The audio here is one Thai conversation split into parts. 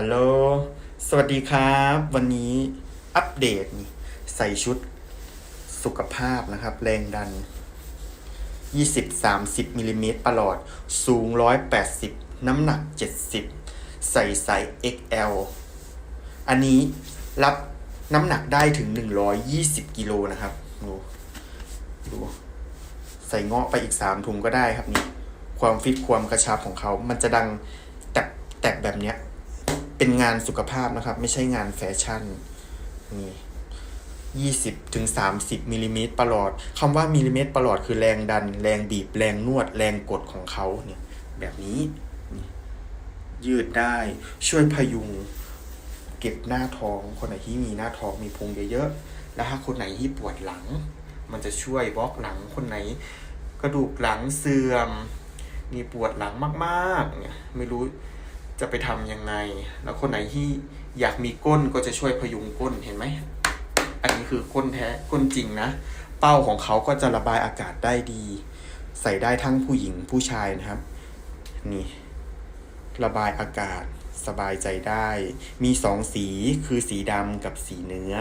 ฮัลโหล สวัสดีครับ วันนี้อัปเดตนี่ใส่ชุดสุขภาพนะครับ แรงดัน 20-30มิลลิเมตรประหลอด สูง 180 น้ำหนัก 70 ใส่ไซส์ XL อันนี้รับน้ำหนักได้ถึง 120 กิโลนะครับ ดูดูใส่เงาะไปอีก 3 ถุงก็ได้ครับนี่ ความฟิตความกระชับของเขา มันจะดังแตบแตบแบบเนี้ย เป็นงานสุขภาพนะครับ ไม่ใช่งานแฟชั่นนี่ยี่สิบถึงสามสิบมิลลิเมตรประหลอดคำว่ามิลลิเมตรประหลอดคือแรงดัน แรงบีบ แรงนวด แรงกดของเขาเนี่ย แบบนี้นี่ยืดได้ ช่วยพยุง เก็บหน้าท้อง คนไหนที่มีหน้าท้องมีพุงเยอะๆ แล้วถ้าคนไหนที่ปวดหลัง มันจะช่วยบล็อกหลัง คนไหน กระดูกหลังเสื่อม มีปวดหลังมากๆ เนี่ย ไม่รู้ จะไปทำยังไง แล้วคนไหนที่อยากมีก้นก็จะช่วยพยุงก้นเห็นไหม อันนี้คือก้นแท้ก้นจริงนะ เป้าของเขาก็จะระบายอากาศได้ดี ใส่ได้ทั้งผู้หญิงผู้ชายนะครับ นี่ ระบายอากาศสบายใจได้ มีสองสีคือสีดำกับสีเนื้อ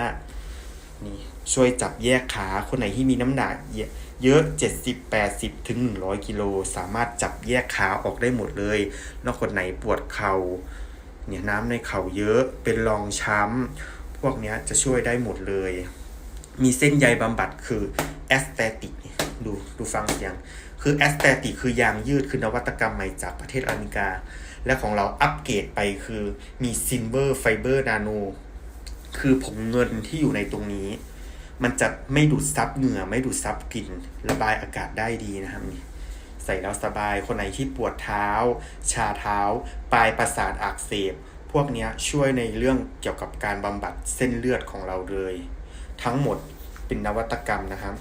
นี่ช่วยจับแยกขาคนไหนที่มีน้ำหนัก เยอะเยอะ 70 80 ถึง 100 กิโล สามารถจับแยกขาออกได้หมดเลย แล้วคนไหนปวดเขา่าเนี่ยน้ำในเข่าเยอะเป็นรองช้ำ พวกนี้จะช่วยได้หมดเลย มีเส้นใยบำบัดคือแอสเตติกดูดูฟังเสียง คือแอสเตติกคือยางยืดคือนวัตกรรมใหม่จากประเทศอเมริกา และของเราอัปเกรดไปคือมีซินเวอร์ไฟเบอร์นาโนคือผงเงินที่อยู่ในตรงนี้ มันจะไม่ดูดซับเหงื่อ ไม่ดูดซับกลิ่นระบายอากาศได้ดีนะครับนี่ใส่แล้วสบายคนไหนที่ปวดเท้า ชาเท้า ปลายประสาทอักเสบ พวกนี้ช่วยในเรื่องเกี่ยวกับการบำบัดเส้นเลือดของเราเลย ทั้งหมดเป็นนวัตกรรมนะครับ